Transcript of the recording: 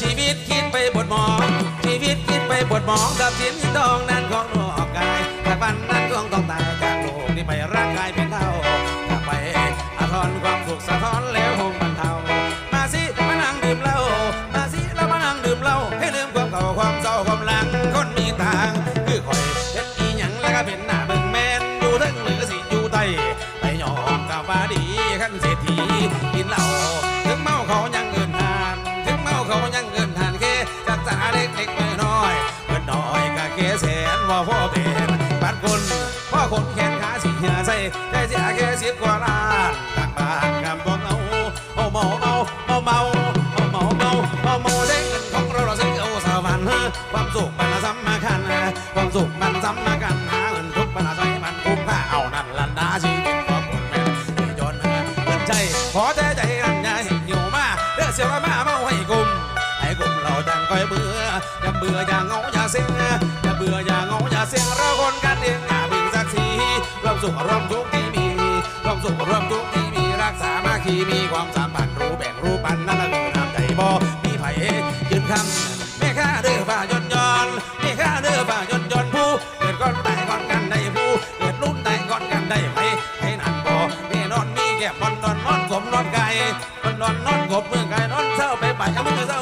ชีวิตคิดไปบดหมอง ชีวิตคิดไปบดหมองกับสินทองนั้นของนอกกายแต่ปันนั้นของต้องตายจากโลกนี้ไปร่างกายเป็นเท่าอยาไปอาทรความสุขสะท้อนแล้วคงบรรเทามาสิมานั่งดื่มเหล้ามาสิแล้วมานั่งดื่มเหล้าให้ลืมความเก่าความเศร้าความหลังคนมีทางคือคอยเฮ็ดอีหยังแล้วก็เป็นหน้าเบิ่งแมนอยู่ทั้งเหนือสิอยู่ใต้ไปหยอกกับว่าดีขั้นเศรษฐีกินเหล้า ว่าพ่อเป็นบัดคนพ่อคนแขนขาสีเหียใส่ได้เสียแค่สิบกว่าล้านต่างบ้านกับพวกเราเอาเมาเมาเอาเมาเอาเมาเมาเอาเมาได้เงินของเราเราซื้อเอาสวรรค์ความสุขมันสำคัญความสุขมันสำคัญหาเงินทุกปัญหาใจมันคุ้มค่าเอานั่นละนาชีวิตของคนแม่ที่จนเงินใจขอแต่ใจกันอย่าเห็นอยู่มาเลือกเสียวมาเมาให้กุมให้กลุ่มเราจัง คอยเบื่ออย่าเบื่ออย่าเหงาอย่าเซ็งอย่าเบื่ออย่าเหงาอย่าเซ็งเราคนกันเองอย่าบิ่งสักทีรวมสุขรวมทุกข์ที่มีรวมสุขรวมทุกข์ที่มีรักษามาคีมีความสัมพันรู้แบ่งรู้ปันนั่นละคือน้ำใจบ่มีไผ่ยืนคำแม่ข้าเด้อฝ่ายนยอนแม่ข้าเด้อฝ่ายนยอนผู้เกิดก่อนตายก่อนกันได้ผู้เกิดรุ่นตายก่อนกันได้ไผให้นั่นบ่แม่นอนมีแก้มนอนนอนนอนสมนอนไก่นอนนอนนอนกบมือไก่นอนเศร้าไปไปเอามือเศร้า